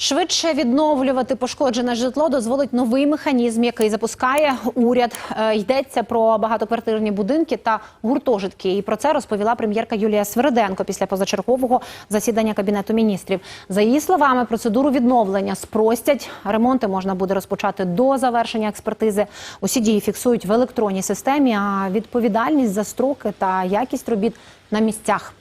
Швидше відновлювати пошкоджене житло дозволить новий механізм, який запускає уряд. Е, Йдеться про багатоквартирні будинки та гуртожитки. І про це розповіла прем'єрка Юлія Свериденко після позачергового засідання кабінету міністрів. За її словами, процедуру відновлення спростять. Ремонти можна буде розпочати до завершення експертизи. Усі дії фіксують в електронній системі. А відповідальність за строки та якість робіт на місцях.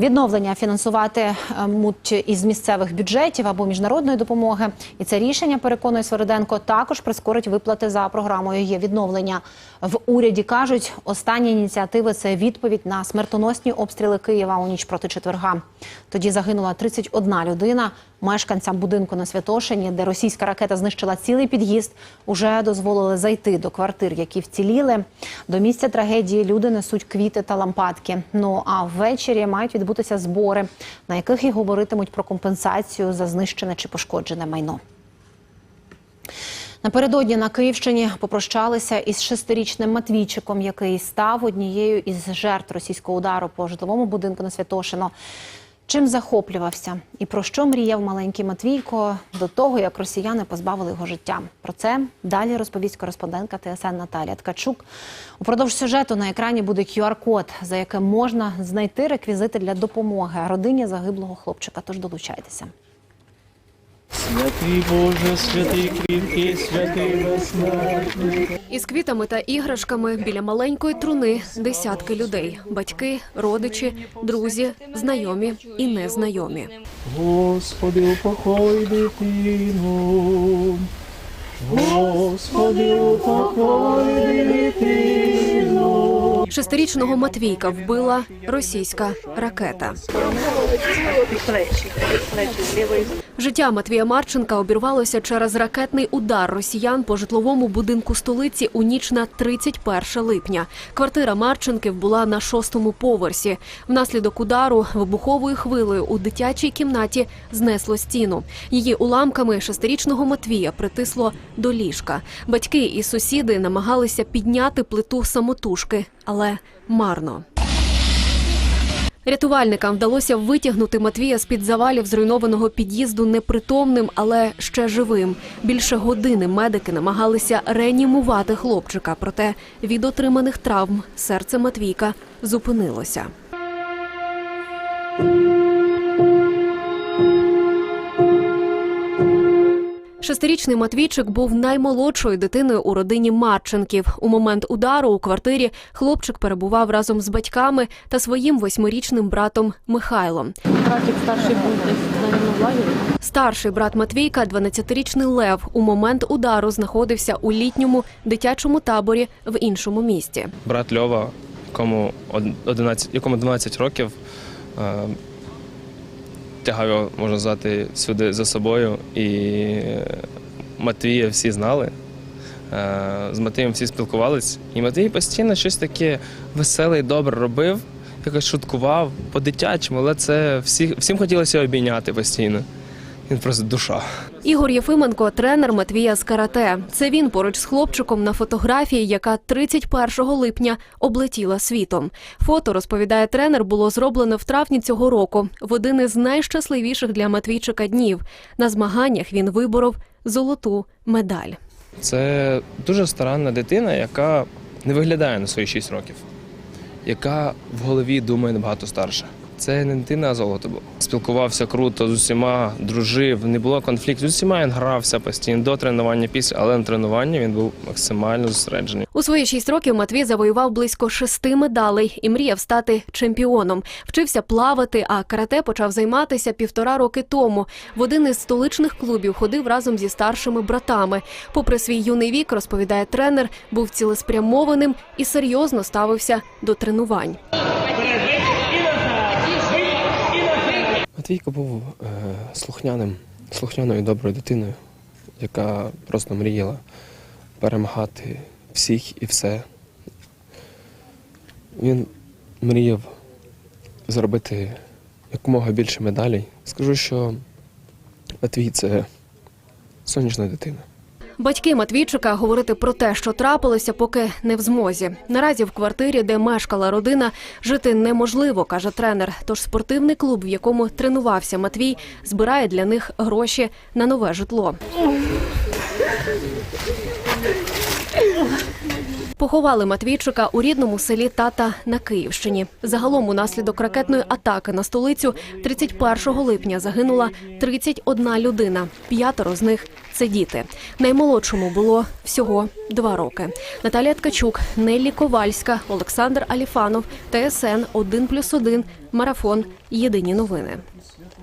Відновлення фінансуватимуть із місцевих бюджетів або міжнародної допомоги. І це рішення, переконує Свериденко, також прискорить виплати за програмою є відновлення. В уряді кажуть, останні ініціативи це відповідь на смертоносні обстріли Києва у ніч проти четверга. Тоді загинула 31 людина. Мешканцям будинку на Святошині, де російська ракета знищила цілий під'їзд, уже дозволили зайти до квартир, які вціліли. До місця трагедії люди несуть квіти та лампадки. Ну а ввечері мають відбутися збори, на яких і говоритимуть про компенсацію за знищене чи пошкоджене майно. Напередодні на Київщині попрощалися із шестирічним Матвійчиком, який став однією із жертв російського удару по житловому будинку на Святошино. Чим захоплювався і про що мріяв маленький Матвійко до того, як росіяни позбавили його життя? Про це далі розповість кореспондентка ТСН Наталія Ткачук. Упродовж сюжету на екрані буде QR-код, за яким можна знайти реквізити для допомоги родині загиблого хлопчика. Тож долучайтеся. Святий Боже, святий кріпкий, святий безсмертний. Із квітами та іграшками біля маленької труни десятки людей: батьки, родичі, друзі, знайомі і незнайомі. Господи, упокой дитину. Господи, упокой дитину. Шестирічного Матвійка вбила російська ракета. Життя Матвія Марченка обірвалося через ракетний удар росіян по житловому будинку столиці у ніч на 31 липня. Квартира Марченків була на шостому поверсі. Внаслідок удару вибуховою хвилею у дитячій кімнаті знесло стіну. Її уламками шестирічного Матвія притисло до ліжка. Батьки і сусіди намагалися підняти плиту самотужки, але марно. Рятувальникам вдалося витягнути Матвія з-під завалів зруйнованого під'їзду непритомним, але ще живим. Більше години медики намагалися реанімувати хлопчика, проте від отриманих травм серце Матвійка зупинилося. Шестирічний Матвійчик був наймолодшою дитиною у родині Марченків. У момент удару у квартирі хлопчик перебував разом з батьками та своїм восьмирічним братом Михайлом. Братик старший був десь, в лагері. Старший брат Матвійка, 12-річний Лев, у момент удару знаходився у літньому дитячому таборі в іншому місті. брат Льова, якому од- 11, якому 12 років, е, тягав можна сказати, сюди за собою. І е, Матвія всі знали. Е, З Матвієм всі спілкувались. І Матвій постійно щось таке веселе і добре робив, якось шуткував по-дитячому, але це всі, всім хотілося обійняти постійно. Він просто душа. Ігор Єфименко, тренер Матвія з карате. Це він поруч з хлопчиком на фотографії, яка 31 липня облетіла світом. Фото розповідає тренер, було зроблено в травні цього року, в один із найщасливіших для Матвійчика днів. На змаганнях він виборов золоту медаль. Це дуже старанна дитина, яка не виглядає на свої 6 років, яка в голові думає набагато старше. Це не дитина, а золото було. Спілкувався круто з усіма, дружив, не було конфлікту. З усіма він грався постійно до тренування після, але на тренуванні він був максимально зосереджений. У свої шість років Матвій завоював близько шести медалей і мріяв стати чемпіоном. Вчився плавати, а карате почав займатися півтора роки тому. В один із столичних клубів ходив разом зі старшими братами. Попри свій юний вік, розповідає тренер, був цілеспрямованим і серйозно ставився до тренувань. Матвійко був е, слухняним, слухняною доброю дитиною, яка просто мріяла перемагати всіх і все. Він мріяв зробити якомога більше медалей. Скажу, що Матвій це сонячна дитина. Батьки Матвійчика говорити про те, що трапилося, поки не в змозі. Наразі в квартирі, де мешкала родина, жити неможливо, каже тренер. Тож спортивний клуб, в якому тренувався Матвій, збирає для них гроші на нове житло. Поховали Матвійчика у рідному селі Тата на Київщині. Загалом, унаслідок ракетної атаки на столицю, 31 липня загинула 31 людина. П'ятеро з них це діти. Наймолодшому було всього два роки. Наталія Ткачук, Неллі Ковальська, Олександр Аліфанов, ТСН 1+,1, Марафон. Єдині новини.